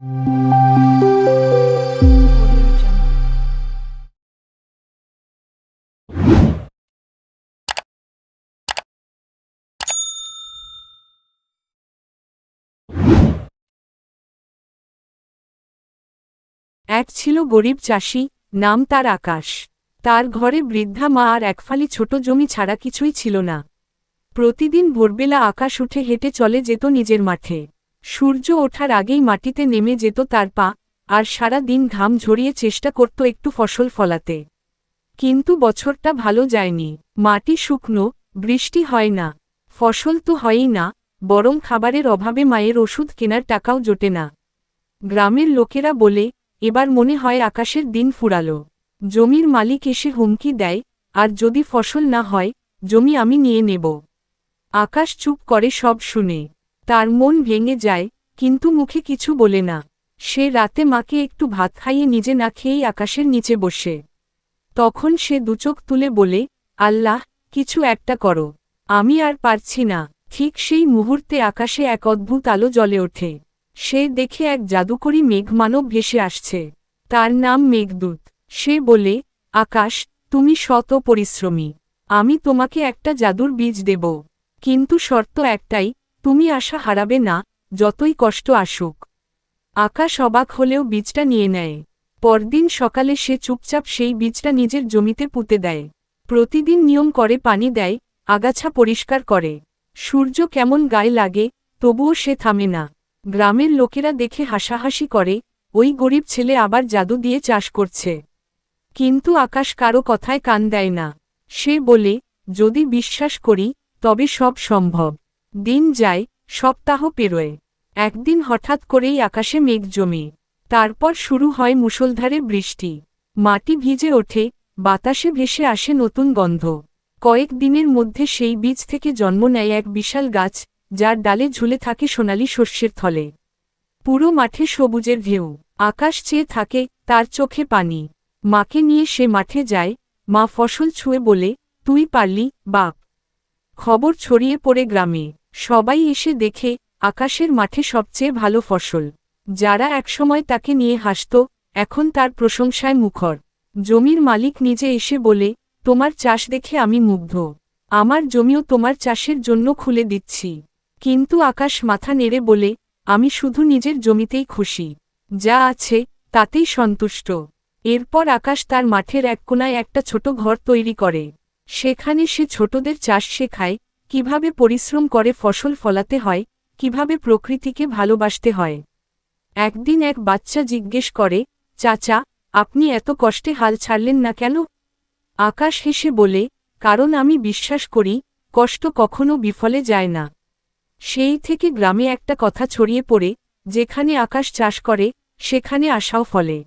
এক ছিল গরিব চাষি, নাম তার আকাশ। তার ঘরে বৃদ্ধা মা আর একফালি ছোট জমি ছাড়া কিছুই ছিল না। প্রতিদিন ভোরবেলা আকাশ উঠে হেঁটে চলে যেত নিজের মাঠে। সূর্য ওঠার আগেই মাটিতে নেমে যেত তার পা, আর সারা দিন ঘাম ঝরিয়ে চেষ্টা করত একটু ফসল ফলাতে। কিন্তু বছরটা ভালো যায়নি। মাটি শুকনো, বৃষ্টি হয় না। ফসল তো হয়ই না, বরং খাবারের অভাবে মায়ের ওষুধ কেনার টাকাও জোটে না। গ্রামের লোকেরা বলে, এবার মনে হয় আকাশের দিন ফুরালো। জমির মালিক এসে হুমকি দেয়, আর যদি ফসল না হয়, জমি আমি নিয়ে নেব আকাশ চুপ করে সব শুনে। তার মন ভেঙে যায়, কিন্তু মুখে কিছু বলে না। সে রাতে মাকে একটু ভাত খাইয়ে নিজে না খেয়েই আকাশের নিচে বসে। তখন সে দুচোখ তুলে বলে, আল্লাহ, কিছু একটা করো। আমি আর পারছি না। ঠিক সেই মুহূর্তে আকাশে এক অদ্ভুত আলো জ্বলে ওঠে। সে দেখে এক জাদুকরী মেঘমানব ভেসে আসছে। তার নাম মেঘদূত। সে বলে, আকাশ, তুমি শত পরিশ্রমী। আমি তোমাকে একটা জাদুর বীজ দেব। কিন্তু শর্ত একটাই তুমি আশা হারাবে না, যতই কষ্ট আসুক। আকাশ অবাক হলেও বীজটা নিয়ে নেয়। পরদিন সকালে সে চুপচাপ সেই বীজটা নিজের জমিতে পুঁতে দেয়। প্রতিদিন নিয়ম করে পানি দেয়, আগাছা পরিষ্কার করে। সূর্য কেমন গায়ে লাগে, তবুও সে থামে না। গ্রামের লোকেরা দেখে হাসাহাসি করে, ওই গরিব ছেলে আবার জাদু দিয়ে চাষ করছে। কিন্তু আকাশ কারও কথায় কান দেয় না। সে বলে, যদি বিশ্বাস করি, তবে সব সম্ভব। দিন যায়, সপ্তাহ পেরোয়। একদিন হঠাৎ করেই আকাশে মেঘ জমে। তারপর শুরু হয় মুষলধারে বৃষ্টি। মাটি ভিজে ওঠে, বাতাসে ভেসে আসে নতুন গন্ধ। কয়েক দিনের মধ্যে সেই বীজ থেকে জন্ম নেয় এক বিশাল গাছ, যার ডালে ঝুলে থাকে সোনালি শস্যের থলে। পুরো মাঠে সবুজের ঢেউ। আকাশ চেয়ে থাকে, তার চোখে পানি। মাকে নিয়ে সে মাঠে যায়, মা ফসল ছুঁয়ে বলে, তুই পারলি, বাপ। খবর ছড়িয়ে পড়ে গ্রামে। সবাই এসে দেখে, আকাশের মাঠে সবচেয়ে ভালো ফসল। যারা একসময় তাকে নিয়ে হাসত, এখন তার প্রশংসায় মুখর। জমির মালিক নিজে এসে বলে, তোমার চাষ দেখে আমি মুগ্ধ। আমার জমিও তোমার চাষের জন্য খুলে দিচ্ছি। কিন্তু আকাশ মাথা নেড়ে বলে, আমি শুধু নিজের জমিতেই খুশি। যা আছে, তাতেই সন্তুষ্ট। এরপর আকাশ তার মাঠের এক কোনায় একটা ছোট ঘর তৈরি করে। সেখানে সে ছোটদের চাষ শেখায় কীভাবে পরিশ্রম করে ফসল ফলাতে হয়, কীভাবে প্রকৃতিকে ভালোবাসতে হয়। একদিন এক বাচ্চা জিজ্ঞেস করে, চাচা, আপনি এত কষ্টে হাল ছাড়লেন না কেন? আকাশ হেসে বলে, কারণ আমি বিশ্বাস করি, কষ্ট কখনো বিফলে যায় না। সেই থেকে গ্রামে একটা কথা ছড়িয়ে পড়ে, যেখানে আকাশ চাষ করে, সেখানে আশাও ফলে।